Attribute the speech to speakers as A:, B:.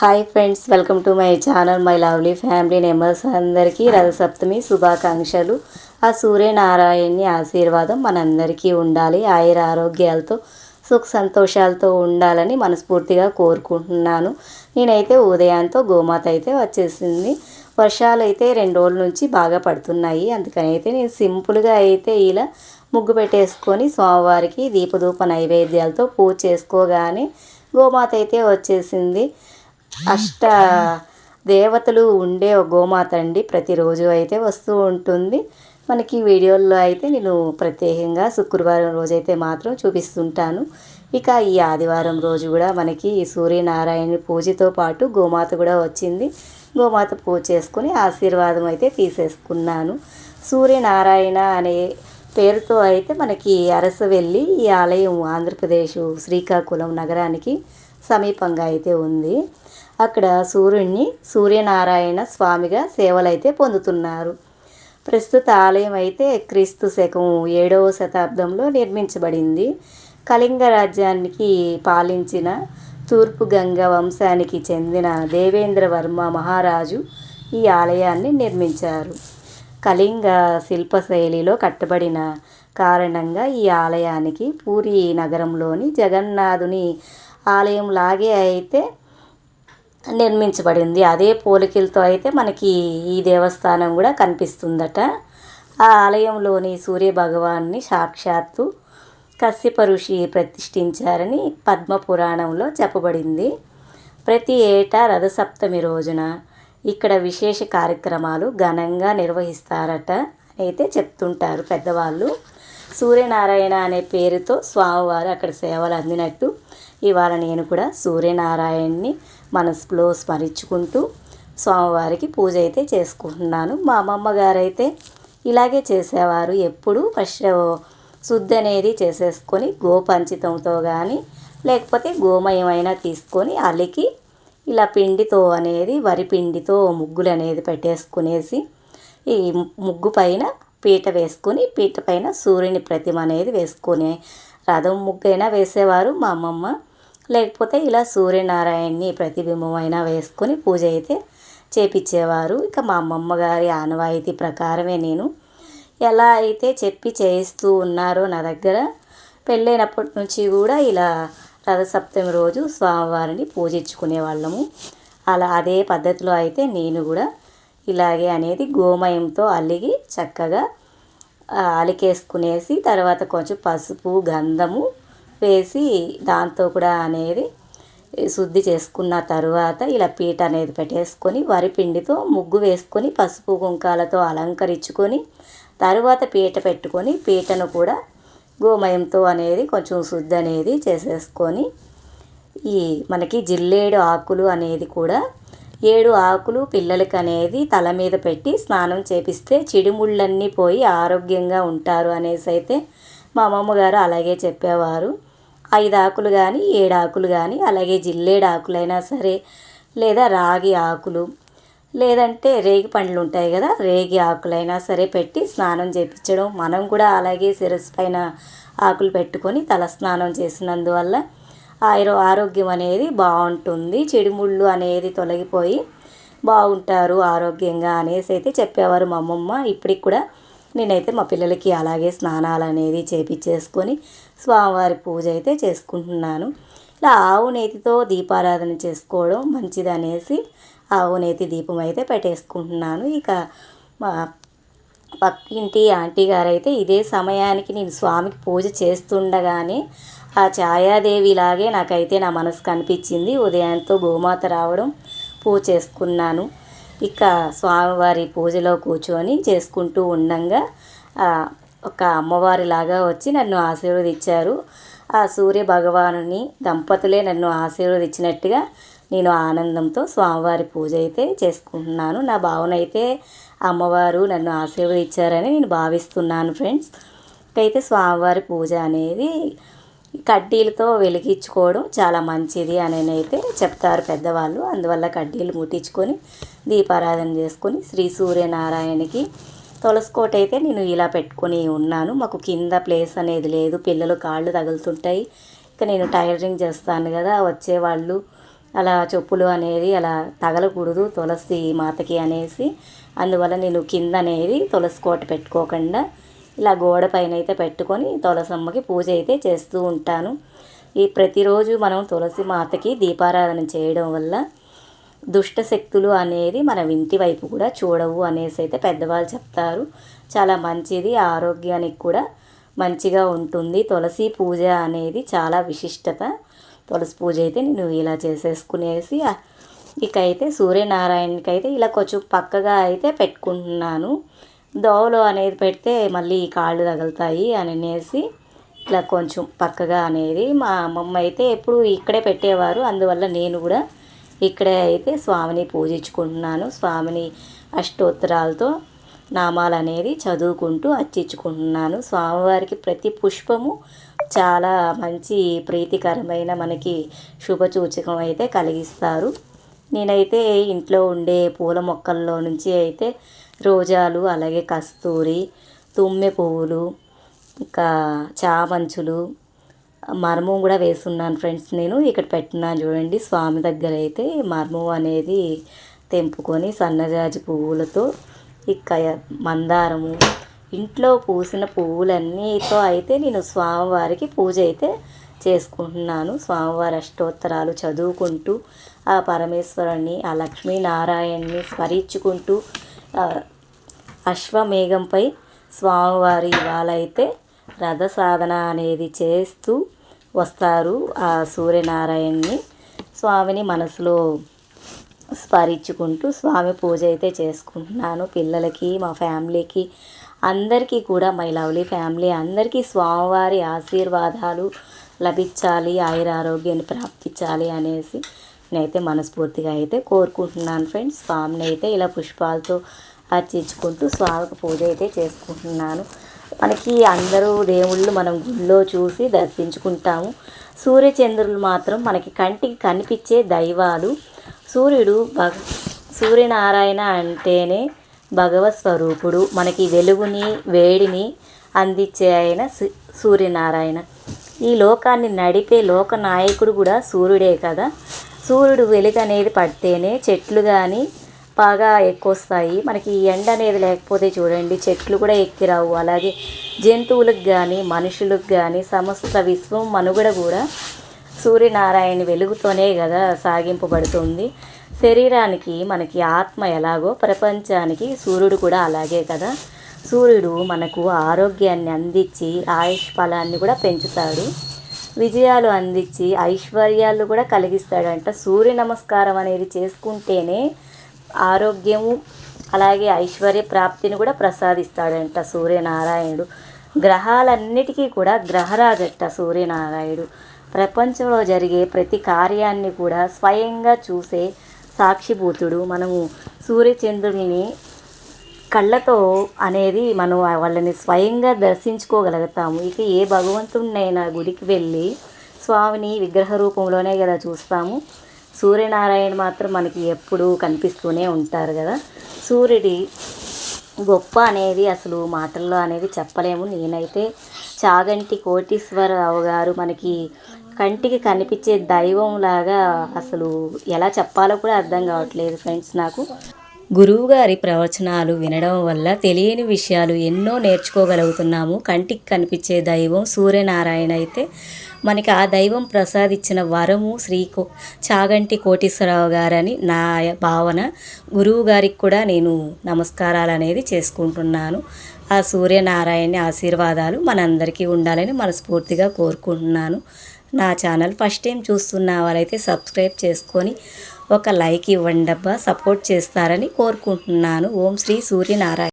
A: Hi friends welcome to my channel my lovely family members అందరికీ రథసప్తమి శుభాకాంక్షలు. ఆ సూర్యనారాయణని ఆశీర్వాదం మనందరికీ ఉండాలి. ఆయుర ఆరోగ్యాలతో సుఖ సంతోషాలతో ఉండాలని మనస్ఫూర్తిగా కోరుకుంటున్నాను. నేనైతే ఉదయంతో గోమాత అయితే వచ్చేసింది. వర్షాలు అయితే రెండు రోజుల నుంచి బాగా పడుతున్నాయి. అందుకని అయితే నేను సింపుల్గా అయితే ఇలా ముగ్గు పెట్టేసుకొని స్వామివారికి దీపధూప నైవేద్యాలతో పూజ చేసుకోగానే గోమాత అయితే వచ్చేసింది. అష్ట దేవతలు ఉండే ఒక గోమాత అండి. ప్రతిరోజు అయితే వస్తూ ఉంటుంది. మనకి వీడియోల్లో అయితే నేను ప్రత్యేకంగా శుక్రవారం రోజైతే మాత్రం చూపిస్తుంటాను. ఇక ఈ ఆదివారం రోజు కూడా మనకి ఈ సూర్యనారాయణ పూజతో పాటు గోమాత కూడా వచ్చింది. గోమాత పూజ చేసుకుని ఆశీర్వాదం అయితే తీసేసుకున్నాను. సూర్యనారాయణ అనే పేరుతో అయితే మనకి అరసవెల్లి ఈ ఆలయం ఆంధ్రప్రదేశ్ శ్రీకాకుళం నగరానికి సమీపంగా అయితే ఉంది. అక్కడ సూర్యుడిని సూర్యనారాయణ స్వామిగా సేవలైతే పొందుతున్నారు. ప్రస్తుత ఆలయం అయితే క్రీస్తు శకం ఏడవ శతాబ్దంలో నిర్మించబడింది. కళింగ రాజ్యానికి పాలించిన తూర్పు గంగ వంశానికి చెందిన దేవేంద్రవర్మ మహారాజు ఈ ఆలయాన్ని నిర్మించారు. కళింగ శిల్పశైలిలో కట్టబడిన కారణంగా ఈ ఆలయానికి పూరి నగరంలోని జగన్నాథుని ఆలయం లాగే అయితే నిర్మించబడింది. అదే పోలికలతో అయితే మనకి ఈ దేవస్థానం కూడా కనిపిస్తుందట. ఆ ఆలయంలోని సూర్య భగవాన్ని సాక్షాత్తు కశ్యప ఋషి ప్రతిష్ఠించారని పద్మ పురాణంలో చెప్పబడింది. ప్రతి ఏటా రథసప్తమి రోజున ఇక్కడ విశేష కార్యక్రమాలు ఘనంగా నిర్వహిస్తారట అయితే చెప్తుంటారు పెద్దవాళ్ళు. సూర్యనారాయణ అనే పేరుతో స్వామివారు అక్కడ సేవలు అందినట్టు ఇవాళ నేను కూడా సూర్యనారాయణని మనసులో స్మరించుకుంటూ స్వామివారికి పూజ అయితే చేసుకుంటున్నాను. మా అమ్మమ్మ గారైతే ఇలాగే చేసేవారు. ఎప్పుడు ఫస్ట్ శుద్ధి అనేది చేసేసుకొని గోపంచితంతో కానీ లేకపోతే గోమయమైనా తీసుకొని అలికి ఇలా పిండితో అనేది వరి పిండితో ముగ్గులు అనేది పెట్టేసుకునేసి ఈ ముగ్గు పైన పీట వేసుకొని పీట పైన సూర్యుని ప్రతిమ అనేది వేసుకొని రథం ముగ్గు అయినా వేసేవారు మా అమ్మమ్మ. లేకపోతే ఇలా సూర్యనారాయణని ప్రతిబింబమైనా వేసుకొని పూజ అయితే చేపించేవారు ఇక మా అమ్మమ్మ గారి ఆనవాయితీ ప్రకారమే నేను ఎలా అయితే చెప్పి చేయిస్తూ ఉన్నారో నా దగ్గర పెళ్ళైనప్పటి నుంచి కూడా ఇలా రథసప్తమి రోజు స్వామివారిని పూజించుకునే వాళ్ళము. అలా అదే పద్ధతిలో అయితే నేను కూడా ఇలాగే అనేది గోమయంతో అల్లిగి చక్కగా అలికేసుకునేసి తర్వాత కొంచెం పసుపు గంధము వేసి దాంతో కూడా అనేది శుద్ధి చేసుకున్న తరువాత ఇలా పీట అనేది పెట్టేసుకొని వరి పిండితో ముగ్గు వేసుకొని పసుపు కుంకాలతో అలంకరించుకొని తరువాత పీట పెట్టుకొని పీటను కూడా గోమయంతో అనేది కొంచెం శుద్ధి అనేది చేసేసుకొని ఈ మనకి జిల్లేడు ఆకులు అనేది కూడా ఏడు ఆకులు పిల్లలకి అనేది తల మీద పెట్టి స్నానం చేపిస్తే చిడుముళ్ళన్నీ పోయి ఆరోగ్యంగా ఉంటారు అనేసి అయితే మా అమ్మమ్మ గారు అలాగే చెప్పేవారు. ఐదు ఆకులు కానీ ఏడు ఆకులు కానీ అలాగే జిల్లేడు ఆకులైనా సరే లేదా రాగి ఆకులు లేదంటే రేగి పండ్లు ఉంటాయి కదా రేగి ఆకులైనా సరే పెట్టి స్నానం చేయించడం మనం కూడా అలాగే శిరస్సు పైన ఆకులు పెట్టుకొని తల స్నానం చేసినందువల్ల ఆరో ఆరోగ్యం అనేది బాగుంటుంది చెడుముళ్ళు అనేది తొలగిపోయి బాగుంటారు ఆరోగ్యంగా అనేసి అయితే చెప్పేవారు మా అమ్మమ్మ. ఇప్పటికి కూడా నేనైతే మా పిల్లలకి అలాగే స్నానాలు అనేది చేపించేసుకొని స్వామివారి పూజ అయితే చేసుకుంటున్నాను. ఇలా ఆవు నేతితో దీపారాధన చేసుకోవడం మంచిదనేసి ఆవు నేతి దీపం అయితే పెట్టేసుకుంటున్నాను. ఇక మా పక్కింటి ఆంటీ గారైతే ఇదే సమయానికి నేను స్వామికి పూజ చేస్తుండగానే ఆ ఛాయాదేవిలాగే నాకైతే నా మనసు కనిపించింది. ఉదయంతో గోమాత రావడం పూజ చేసుకున్నాను. ఇక స్వామివారి పూజలో కూర్చొని చేసుకుంటూ ఉండంగా ఒక అమ్మవారిలాగా వచ్చి నన్ను ఆశీర్వదించారు. ఆ సూర్య భగవానుని దంపతులే నన్ను ఆశీర్వదించినట్టుగా నేను ఆనందంతో స్వామివారి పూజ అయితే చేసుకుంటున్నాను. నా భావన అయితే అమ్మవారు నన్ను ఆశీర్వదించారని నేను భావిస్తున్నాను ఫ్రెండ్స్. అయితే స్వామివారి పూజ అనేది కడ్డీలతో వెలిగించుకోవడం చాలా మంచిది అని అయితే చెప్తారు పెద్దవాళ్ళు. అందువల్ల కడ్డీలు ముట్టించుకొని దీపారాధన చేసుకొని శ్రీ సూర్యనారాయణకి తులసికోట అయితే నేను ఇలా పెట్టుకొని ఉన్నాను. మాకు కింద ప్లేస్ అనేది లేదు. పిల్లలు కాళ్ళు తగులుతుంటాయి. ఇక నేను టైలరింగ్ చేస్తాను కదా. వచ్చేవాళ్ళు అలా చెప్పులు అనేది అలా తగలకూడదు తులసి మాతకి అనేసి. అందువల్ల నేను కింద అనేది తులసి కోట పెట్టుకోకుండా ఇలా గోడ పైన అయితే పెట్టుకొని తులసమ్మకి పూజ అయితే చేస్తూ ఉంటాను. ఈ ప్రతిరోజు మనం తులసి మాతకి దీపారాధన చేయడం వల్ల దుష్ట శక్తులు అనేది మన ఇంటి వైపు కూడా చూడవు అనేసి అయితే పెద్దవాళ్ళు చెప్తారు. చాలా మంచిది ఆరోగ్యానికి కూడా మంచిగా ఉంటుంది. తులసి పూజ అనేది చాలా విశిష్టత. తులసి పూజ అయితే నేను ఇలా చేసేసుకునేసి ఇక అయితే సూర్యనారాయణకి అయితే ఇలా కొంచెం పక్కగా అయితే పెట్టుకుంటున్నాను. దోవలో అనేది పెడితే మళ్ళీ కాళ్ళు తగులుతాయి అని అనేసి ఇట్లా కొంచెం పక్కగా అనేది మా అమ్మమ్మ అయితే ఎప్పుడు ఇక్కడే పెట్టేవారు. అందువల్ల నేను కూడా ఇక్కడే అయితే స్వామిని పూజించుకుంటున్నాను. స్వామిని అష్టోత్తరాలతో నామాలు అనేది చదువుకుంటూ అర్చించుకుంటున్నాను. స్వామివారికి ప్రతి పుష్పము చాలా మంచి ప్రీతికరమైన మనకి శుభసూచకం అయితే కలిగిస్తారు. నేనైతే ఇంట్లో ఉండే పూల మొక్కల్లో నుంచి అయితే రోజాలు అలాగే కస్తూరి తుమ్మె పువ్వులు ఇంకా చామంచులు మర్మం కూడా వేసున్నాను ఫ్రెండ్స్. నేను ఇక్కడ పెట్టినాను చూడండి. స్వామి దగ్గర అయితే మర్మం అనేది తెంపుకొని సన్నజాజి పువ్వులతో ఇక మందారము ఇంట్లో పూసిన పువ్వులన్నీతో అయితే నేను స్వామివారికి పూజ అయితే చేసుకుంటున్నాను. స్వామివారి అష్టోత్తరాలు చదువుకుంటూ ఆ పరమేశ్వరుని ఆ లక్ష్మీనారాయణ్ణి స్మరించుకుంటూ అశ్వమేఘంపై స్వామివారి ఇవాళ అయితే రథ సాధన అనేది చేస్తూ వస్తారు ఆ సూర్యనారాయణని స్వామిని మనసులో స్మరించుకుంటూ స్వామి పూజ అయితే చేసుకుంటున్నాను. పిల్లలకి మా ఫ్యామిలీకి అందరికీ కూడా మై లవ్లీ ఫ్యామిలీ అందరికీ స్వామివారి ఆశీర్వాదాలు లభించాలి ఆయుర ఆరోగ్యాన్ని ప్రాప్తించాలి అనేసి నేనైతే మనస్ఫూర్తిగా అయితే కోరుకుంటున్నాను ఫ్రెండ్స్. స్వామిని అయితే ఇలా పుష్పాలతో అర్చించుకుంటూ స్వామికి పూజ అయితే చేసుకుంటున్నాను. మనకి అందరూ దేవుళ్ళు మనం గుళ్ళో చూసి దర్శించుకుంటాము. సూర్యచంద్రులు మాత్రం మనకి కంటికి కనిపించే దైవాలు. సూర్యుడు భగ సూర్యనారాయణ అంటేనే భగవత్ స్వరూపుడు. మనకి వెలుగుని వేడిని అందించే ఆయన సూర్యనారాయణ. ఈ లోకాన్ని నడిపే లోక నాయకుడు కూడా సూర్యుడే కదా. సూర్యుడు వెలుగు అనేది పడితేనే చెట్లు కానీ బాగా ఎక్కువస్తాయి. మనకి ఎండ అనేది లేకపోతే చూడండి చెట్లు కూడా ఎక్కిరావు. అలాగే జంతువులకు కానీ మనుషులకు కానీ సమస్త విశ్వం మనుగడ కూడా సూర్యనారాయణ వెలుగుతోనే కదా సాగింపబడుతుంది. శరీరానికి మనకి ఆత్మ ఎలాగో ప్రపంచానికి సూర్యుడు కూడా అలాగే కదా. సూర్యుడు మనకు ఆరోగ్యాన్ని అందించి ఆయుష్ ఫలాన్ని కూడా పెంచుతాడు. విజయాలు అందించి ఐశ్వర్యాలు కూడా కలిగిస్తాడంట. సూర్య నమస్కారం అనేది చేసుకుంటేనే ఆరోగ్యము అలాగే ఐశ్వర్య ప్రాప్తిని కూడా ప్రసాదిస్తాడంట సూర్యనారాయణుడు. గ్రహాలన్నిటికీ కూడా గ్రహరాజట్ట సూర్యనారాయణుడు. ప్రపంచంలో జరిగే ప్రతి కార్యాన్ని కూడా స్వయంగా చూసే సాక్షిభూతుడు. మనము సూర్యచంద్రుడిని కళ్ళతో అనేది మనం వాళ్ళని స్వయంగా దర్శించుకోగలుగుతాము. ఇక ఏ భగవంతుడినైనా గుడికి వెళ్ళి స్వామిని విగ్రహ రూపంలోనే కదా చూస్తాము. సూర్యనారాయణ మాత్రం మనకి ఎప్పుడూ కనిపిస్తూనే ఉంటారు కదా. సూర్యుడి గొప్ప అనేది అసలు మాటల్లో అనేది చెప్పలేము. నేనైతే చాగంటి కోటీశ్వరరావు గారు మనకి కంటికి కనిపించే దైవం లాగా అసలు ఎలా చెప్పాలో కూడా అర్థం కావట్లేదు ఫ్రెండ్స్ నాకు. గురువుగారి ప్రవచనాలు వినడం వల్ల తెలియని విషయాలు ఎన్నో నేర్చుకోగలుగుతున్నాము. కంటికి కనిపించే దైవం సూర్యనారాయణ అయితే మనకి ఆ దైవం ప్రసాదించిన వరము శ్రీ కో చాగంటి కోటేశ్వరరావు గారని నా భావన గురువు గారికి కూడా నేను నమస్కారాలు అనేది చేసుకుంటున్నాను. ఆ సూర్యనారాయణ ఆశీర్వాదాలు మనందరికీ ఉండాలని మనస్ఫూర్తిగా కోరుకుంటున్నాను. నా ఛానల్ ఫస్ట్ టైం చూస్తున్న వాళ్ళైతే సబ్స్క్రైబ్ చేసుకొని ఒక లైక్ ఇవ్వండి అబ్బా సపోర్ట్ చేస్తారని కోరుకుంటున్నాను. ఓం శ్రీ సూర్యనారాయణ.